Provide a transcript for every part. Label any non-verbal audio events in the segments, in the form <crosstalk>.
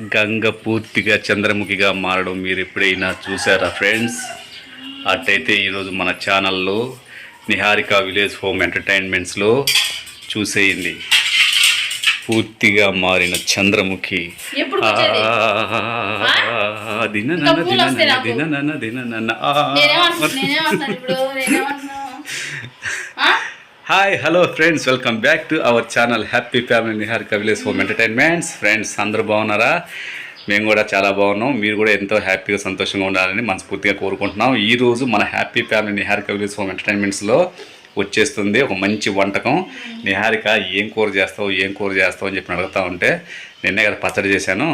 గంగ పూర్తిగా చంద్రముఖిగా మారడం మీరు ఎప్పుడైనా చూసారా ఫ్రెండ్స్? అట్టయితే ఈరోజు మన ఛానల్లో నిహారిక విలేజ్ హోమ్ ఎంటర్టైన్మెంట్స్లో చూసేయండి. పూర్తిగా మారిన చంద్రముఖి. ఎప్పుడు వచ్చేది? ఆ, దిననన ఇంకా hi hello friends welcome back to our channel happy family Niharika village home entertainments friends అందరూ బాగున్నారా? మేము కూడా చాలా బాగున్నాం. మీరు కూడా ఎంతో హ్యాపీగా సంతోషంగా ఉండాలని మనస్ఫూర్తిగా కోరుకుంటున్నాం. ఈ రోజు మన happy family Niharika village home ఎంటర్టైన్మెంట్స్లో వచ్చేస్తుంది ఒక మంచి వంటకం. నిహారిక ఏం కూర చేస్తావు ఏం కూర చేస్తావు అని చెప్పి అడుగుతా ఉంటే నిన్నే కదా పచ్చడి చేశాను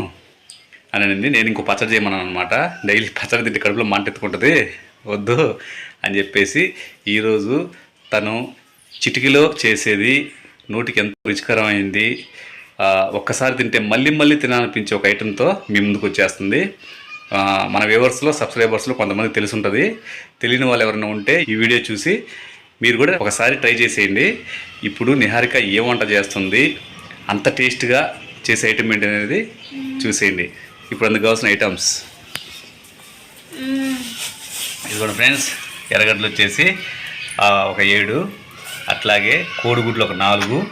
అని అనింది. నేను ఇంకో పచ్చడి చేయమన్నాను అనమాట డైలీ పచ్చడి తింటే కడుపులో మంట ఎత్తుకుంటుంది. వద్దు అని చెప్పేసి ఈరోజు తను చిటికలో చేసేది నోటికి ఎంత రుచికరమైంది ఒక్కసారి తింటే మళ్ళీ మళ్ళీ తినాలనిపించే ఒక ఐటెంతో మీ ముందుకు వచ్చేస్తుంది. మన వ్యూవర్స్లో సబ్స్క్రైబర్స్లో కొంతమంది తెలిసి ఉంటుంది తెలియని వాళ్ళు ఎవరైనా ఉంటే ఈ వీడియో చూసి మీరు కూడా ఒకసారి ట్రై చేసేయండి. ఇప్పుడు నిహారిక ఏ వంట చేస్తుంది అంత టేస్ట్గా చేసే ఐటమ్ ఏంటి అనేది చూసేయండి. ఇప్పుడు అందుకు కావాల్సిన ఐటమ్స్. ఇదిగోండి ఫ్రెండ్స్ ఎర్రగడ్డలు వచ్చేసి ఒక ఏడు. అట్లాగే కోడిగుడ్లు ఒక నాలుగు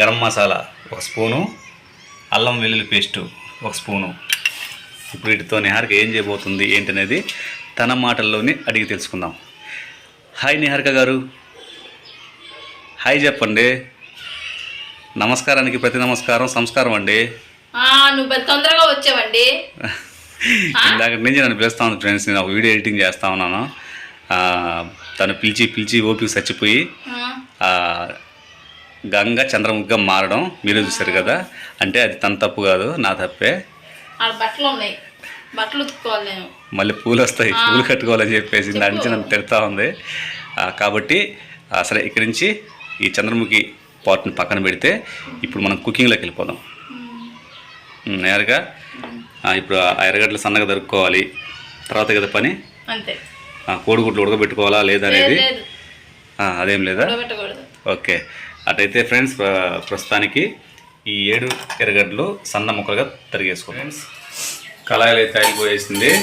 గరం మసాలా ఒక స్పూను అల్లం వెల్లుల్లి పేస్టు ఒక స్పూను. ఇప్పుడు వీటితో నిహారిక ఏం చేయబోతుంది ఏంటనేది తన మాటల్లోనే అడిగి తెలుసుకుందాం. హాయ్ నిహారిక గారు. హాయ్ చెప్పండి. నమస్కారానికి ప్రతి నమస్కారం సంస్కారం అండి. నువ్వు తొందరగా వచ్చావండి. <laughs> ఇందాక నుంచి నన్ను పిలుస్తా ఉంది ఫ్రెండ్స్ నేను ఒక వీడియో ఎడిటింగ్ చేస్తా ఉన్నాను. తను పిలిచి పిలిచి ఓపిక చచ్చిపోయి గంగ చంద్రముఖిగా మారడం మీరే చూశారు కదా? అంటే అది తన తప్పు కాదు నా తప్పే. బట్టలు ఉన్నాయి. బట్టలు ఉతుక్కోవాలి నేను. మళ్ళీ పూలు వస్తాయి. పూలు కట్టుకోవాలని చెప్పేసి దాని నుంచి నన్ను తిడతా ఉంది. కాబట్టి సరే ఇక్కడి నుంచి ఈ చంద్రముఖి పాట్ని పక్కన పెడితే ఇప్పుడు మనం కుకింగ్లోకి వెళ్ళిపోదాం. నేరుగా ఇప్పుడు ఆ ఎర్రగడ్డలు సన్నగా దొరుకుకోవాలి. తర్వాత కదా పని? అంతే. కోడిగుడ్లు ఉడకబెట్టుకోవాలా లేదా లేదు అనేది? లేదు. ఆ, అదేం లేదా? ఓకే. అటైతే ఫ్రెండ్స్ ప్ర- ప్రస్తుతానికి ఈ ఏడు ఎర్రగడ్డలు సన్న ముక్కలుగా తరిగేసుకో ఫ్రెండ్స్ కళాయిలు అయితే ఆయిల్ పోయేసింది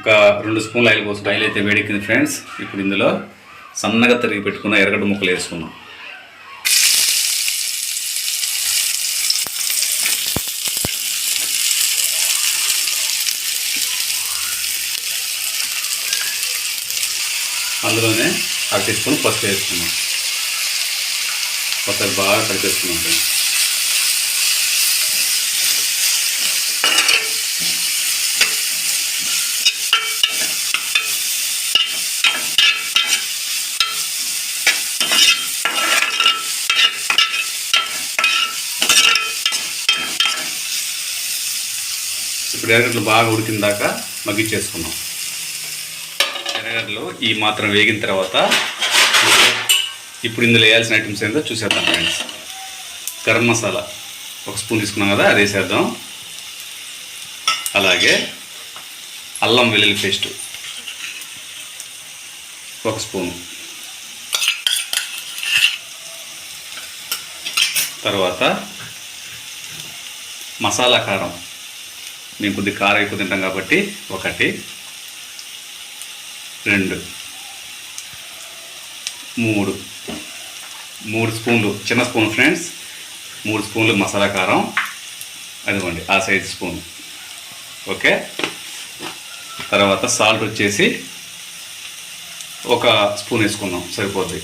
ఒక రెండు స్పూన్లు ఆయిల్ పోసి ఆయిల్ అయితే వేడెక్కింది ఫ్రెండ్స్. ఇప్పుడు ఇందులో సన్నగా తరిగి పెట్టుకున్న ఎర్రగడ్డ ముక్కలు వేసుకుందాం. అందులోనే అర టీ స్పూన్ పసుపు వేసుకున్నాం. ఒకసారి బాగా కలిపేసుకున్నాం ఫ్రెండ్స్. ఇప్పుడు ఎర్రగడ్డలు బాగా ఉడికిన దాకా మగ్గిచ్చేసుకున్నాం. ఎర్రగడ్డలు ఈ మాత్రం వేగిన తర్వాత ఇప్పుడు ఇందులో వేయాల్సిన ఐటమ్స్ ఏంటో చూసేద్దాం ఫ్రెండ్స్ గరం మసాలా ఒక స్పూన్ తీసుకున్నాం కదా అది వేసేద్దాం. అలాగే అల్లం వెల్లుల్లి పేస్ట్ ఒక స్పూను. తర్వాత మసాలా కారం. మేము కొద్ది కారం ఎక్కువ తింటాం కాబట్టి ఒకటి. రెండు. మూడు. మూడు స్పూన్లు. చిన్న స్పూన్ ఫ్రెండ్స్. మూడు స్పూన్లు మసాలా కారం. అదిగోండి ఆ సైజ్ స్పూన్. ఓకే? తర్వాత సాల్ట్ వచ్చేసి ఒక స్పూన్ వేసుకుందాం. సరిపోద్ది.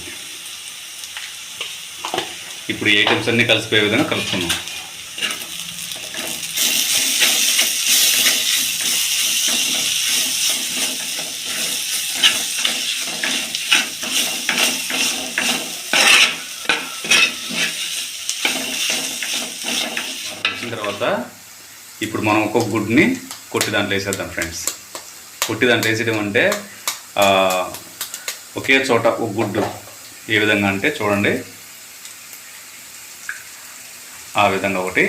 ఇప్పుడు ఐటమ్స్ అన్నీ కలిసిపోయే విధంగా కలుపుకుందాం వచ్చిన తర్వాత ఇప్పుడు మనం ఒక్కొక్క గుడ్ని కొట్టి దాంట్లో వేసేద్దాం ఫ్రెండ్స్ కొట్టి దాంట్లో వేసేయడం అంటే ఒకే చోట ఒక గుడ్డు ఏ విధంగా అంటే చూడండి. ఆ విధంగా ఒకటి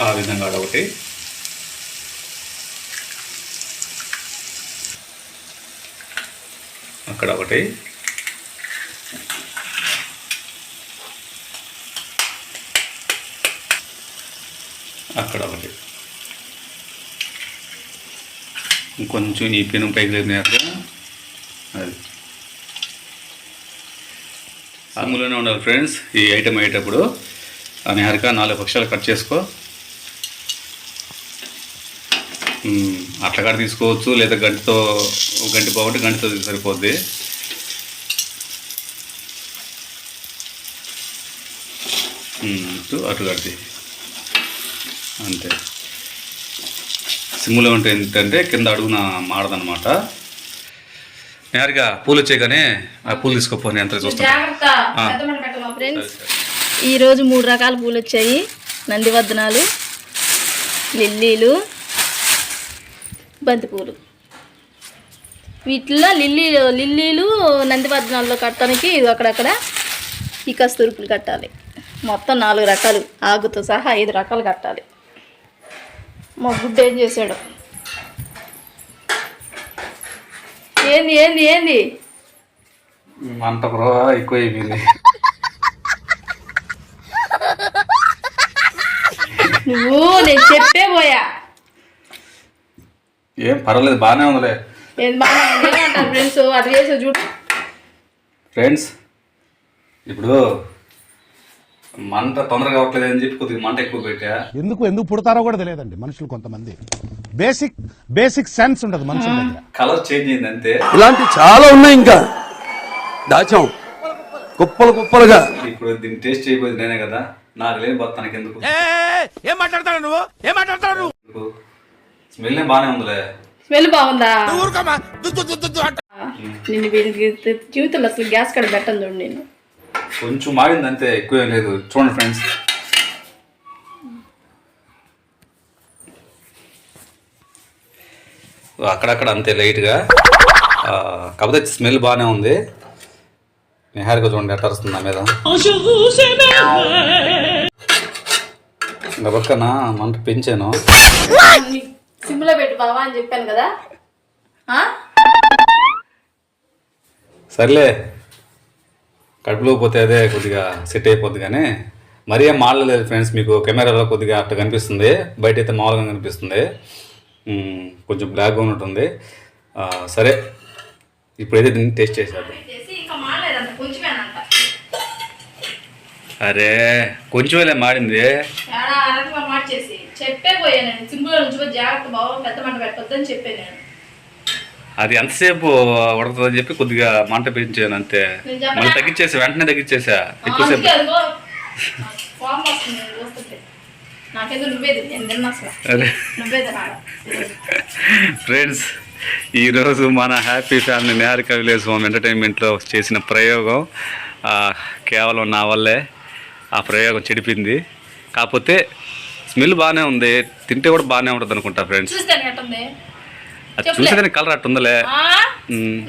ఆ విధంగా ఒకటి. అక్కడ ఒకటి. అక్కడ ఒకటి. ఇంకొంచెం ఈ పెను పైకి లేపినాక అది. అందులోనే ఉండాలి ఫ్రెండ్స్ ఈ ఐటెం అయ్యేటప్పుడు. ఆ నిహారిక నాలుగు పక్షాలు కట్ చేసుకో. అట్లా కట్ తీసుకోవచ్చు లేదా గంటతో ఒక గంట బాగుంటే గంటతో సరిపోద్ది. అటు కడితే అంతే. సిమ్లో ఉంటే ఏంటంటే కింద అడుగున మాడదనమాట నిహారిక పూలు వచ్చాయి కానీ ఆ. పూలు తీసుకోపోయి ఎంత చూస్తాను ఫ్రెండ్స్ ఈరోజు మూడు రకాల పూలు వచ్చాయి. నందివర్ధనాలు లిల్లీలు బంతిపూలు. వీటిల్లో లిల్లీ లిల్లీలు నందివర్ధనాల్లో కట్టడానికి ఇది అక్కడక్కడ ఈ కస్తూర్పులు కట్టాలి. మొత్తం నాలుగు రకాలు. ఆకుతో సహా ఐదు రకాలు కట్టాలి. మా గుడ్డు ఏం చేశాడు? ఏంది ఏంది ఏంది? మంట బ్రో ఎక్కువ అయిపోయింది నువ్వు నేను చెప్పే పోయా. ఏం పర్వాలేదు బాగానే ఉందిలే. బాగా ఫ్రెండ్స్? అట్లా చేసే చూడు. ఫ్రెండ్స్ ఇప్పుడు మంట తొందరగా అవ్వట్లేదు అని చెప్పి కొద్దిగా మంట ఎక్కువ పెట్టా. ఎందుకు ఎందుకు పుడతారో కూడా తెలియదండి మనుషులు కొంతమంది. బేసిక్ బేసిక్ సెన్స్ ఉండదు మనుషుల దగ్గర. కలర్ చేంజ్ అయింది అంతే. ఇలాంటి చాలా ఉన్నాయి ఇంకా. దాచాం. కుప్పలు కుప్పలుగా. ఇప్పుడు దీన్ని టేస్ట్ చేయబోయేది నేనే కదా. నాకు లేని బతానికి ఎందుకు ఏం మాట్లాడతాడు నువ్వు? ఏం మాట్లాడతాడు ఎందుకు? స్మెల్ బాగానే ఉందిలే. స్మెల్ బాగుందా? ఊరుకోమా దుద్దు దుద్దు దుద్దు అంట. నిన్ను వీడికి జీవితంలో అసలు గ్యాస్ కడ పెట్టను చూడు నేను. కొంచెం మాడింది అంతే ఎక్కువ లేదు. చూడండి ఫ్రెండ్స్. అక్కడక్కడ అంతే లైట్గా. కాకపోతే స్మెల్ బాగానే ఉంది. నిహారిక చూడండి ఎట్ట అరుస్తుంది నా మీద. ఇంకా పక్కన మంట పెంచాను. సిమ్లో పెట్టు బావా అని చెప్పాను కదా? సర్లే. కడుపులో పోతే అదే కొద్దిగా సెట్ అయిపోద్ది కానీ మరీ ఏం మాడలేదు ఫ్రెండ్స్ మీకు కెమెరాలో కొద్దిగా అట్లా కనిపిస్తుంది. బయట అయితే మామూలుగా కనిపిస్తుంది. కొంచెం బ్లాక్గా ఉన్నట్టుంది. సరే ఇప్పుడైతే దీన్ని టేస్ట్ చేసేద్దాం. అరే కొంచెమేలే మాడింది చెప్పే పోయా సింపుల్ నుంచి జాగ్రత్త బావ పెద్ద మంట పెట్టొద్దని చెప్పాను నేను. అది ఎంతసేపు ఉడకతుందని చెప్పి కొద్దిగా మంట పెంచాను అంతే? మళ్ళీ తగ్గించేసా వెంటనే తగ్గించేసా ఎక్కువసేపు. ఫ్రెండ్స్ ఈరోజు మన happy family Neharika village home ఎంటర్టైన్మెంట్లో చేసిన ప్రయోగం కేవలం నా వల్లే ఆ ప్రయోగం చెడిపింది. కాకపోతే స్మెల్ బాగానే ఉంది తింటే కూడా బాగానే ఉంటుంది అనుకుంటా ఫ్రెండ్స్ అది. చూసేదానికి కలర్ అట్టు ఉందిలే.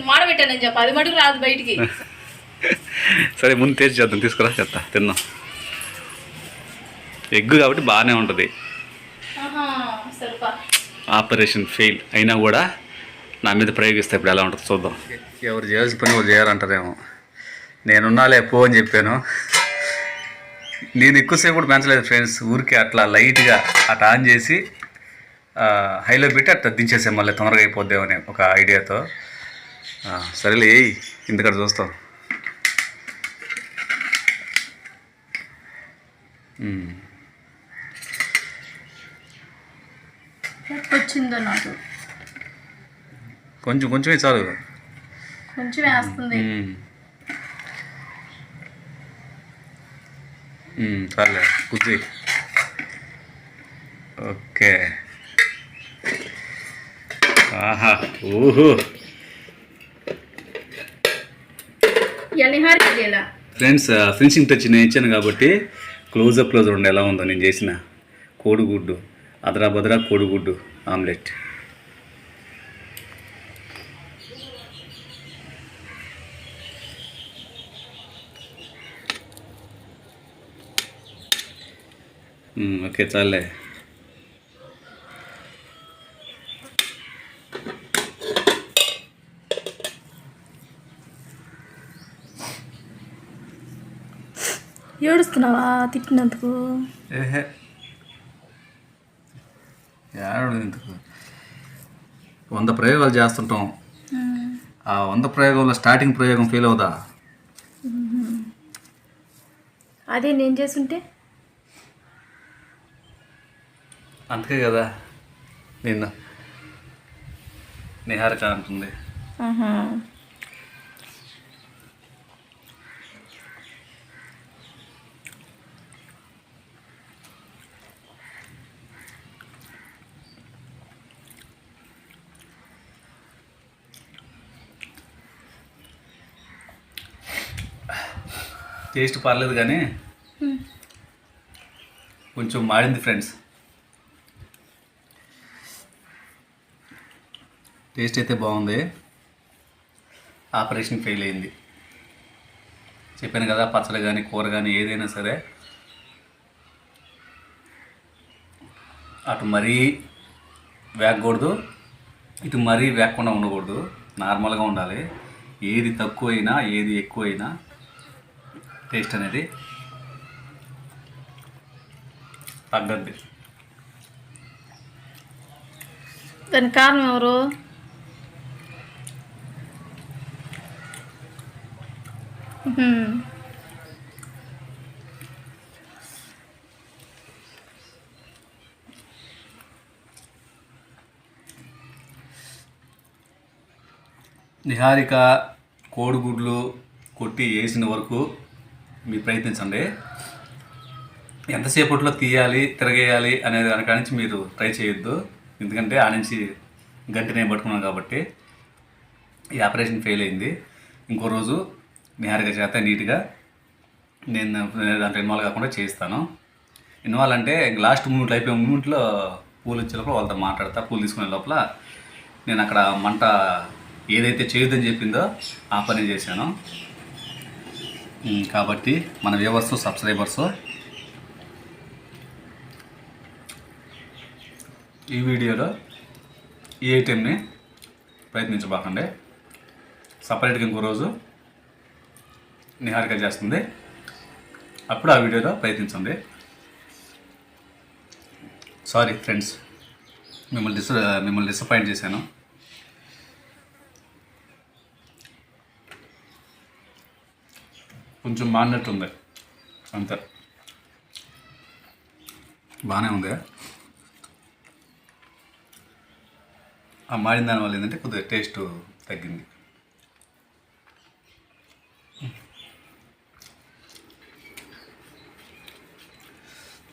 మాడబెట్టానని చెప్పి. అది మటుకు రాదు బయటికి. <laughs> సరే ముందు టేస్ట్ చేద్దాం తీసుకురా చెత్త తిందాం ఎగ్ కాబట్టి బాగానే ఉంటుంది. ఆపరేషన్ ఫెయిల్ అయినా కూడా నా మీద ప్రయోగిస్తే ఇప్పుడు ఎలా ఉంటుంది చూద్దాం. ఎవరు చేయాల్సిన పని వాళ్ళు చేయాలంటారేమో. నేనున్నాలే పో అని చెప్పాను. నేను ఎక్కువసేపు కూడా పెంచలేదు ఫ్రెండ్స్. ఊరికే అట్లా లైట్గా అట్లా ఆన్ చేసి హైలో పెట్టి అట్లా దించేసే మళ్ళీ తొందరగా అయిపోద్దేమని ఒక ఐడియాతో. సరేలే ఇంతకడ చూస్తాం. వచ్చిందో నాకు. కొంచెం కొంచెమే చాలు. కొంచెం వేస్తుంది. చాలే కుద్ది ఓకే. ఆహా ఊహు. ఫ్రెండ్స్ ఫినిషింగ్ టచ్ నేను ఇచ్చాను కాబట్టి క్లోజప్లో చూడండి ఎలా ఉందో నేను చేసిన. కోడిగుడ్డు అదరా బదరా కోడిగుడ్డు ఆమ్లెట్. ఓకే చాలే. ఏడుస్తున్నావా? తిట్టినందుకు. వంద ప్రయోగాలు చేస్తుంటాం. ఆ వంద ప్రయోగంలో స్టార్టింగ్ ప్రయోగం ఫెయిల్ అవుదా? అదే నేను చేస్తుంటే? అంతే కదా నిన్న నిహారిక అంటుంది. టేస్ట్ పర్లేదు కానీ కొంచెం మాడింది ఫ్రెండ్స్. టేస్ట్ అయితే బాగుంది. ఆపరేషన్ ఫెయిల్ అయింది. చెప్పాను కదా పచ్చడి కానీ కూర కానీ ఏదైనా సరే అటు మరీ వేగకూడదు ఇటు మరీ వేగకుండా ఉండకూడదు. నార్మల్గా ఉండాలి. ఏది తక్కువైనా ఏది ఎక్కువైనా టేస్ట్ అనేది తగ్గద్ది దానికి కారణం ఎవరు. నిహారిక కోడిగుడ్లు కొట్టి వేసిన వరకు మీరు ప్రయత్నించండి. ఎంతసేపట్లో తీయాలి తిరగేయాలి అనేది దాని నుంచి మీరు ట్రై చేయొద్దు. ఎందుకంటే ఆ నుంచి గంటి నేను పట్టుకున్నాను కాబట్టి ఈ ఆపరేషన్ ఫెయిల్ అయింది. ఇంకో రోజు నిహారిక చేత నీట్గా నేను దాంట్లో ఇన్వాల్వ్ కాకుండా చేయిస్తాను. ఇన్వాల్వ్ అంటే లాస్ట్ మూమెంట్లో అయిపోయే మూమెంట్లో పూలు వచ్చే లోపల వాళ్ళతో మాట్లాడతా పూలు తీసుకునే లోపల నేను అక్కడ మంట ఏదైతే చేయొద్దని చెప్పిందో ఆ పని చేశాను. కాబట్టి మన వ్యూవర్స్ సబ్స్క్రైబర్స్ ఈ వీడియోలో ఈ ఐటెంని ప్రయత్నించబాకండి. సపరేట్గా ఇంకో రోజు నిహారిక చేస్తుంది. అప్పుడు ఆ వీడియోలో ప్రయత్నించండి. సారీ ఫ్రెండ్స్ మిమ్మల్ని డిస్ మిమ్మల్ని డిసప్పాయింట్ చేశాను. కొంచెం మాడినట్టుంది అంతే. బాగానే ఉంది? ఆ మాడిన దాని వల్ల ఏంటంటే కొద్దిగా టేస్ట్ తగ్గింది.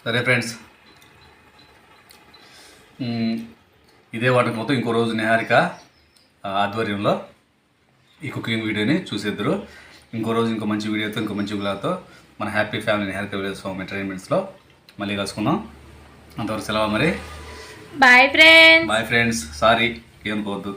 సరే ఫ్రెండ్స్. ఇదే ఇదే వంటకంతో ఇంకో రోజు నిహారిక ఆధ్వర్యంలో ఈ కుకింగ్ వీడియోని చూసేద్దరు. ఇంకో రోజు ఇంకో మంచి వీడియోతో ఇంకో మంచి గులాతో మన happy family Niharika videos home ఎంటర్టైన్మెంట్స్లో మళ్ళీ కలుసుకుందాం. అంతవరకు సెలవు మరి. Bye friends bye friends sorry ఏం పోవద్దు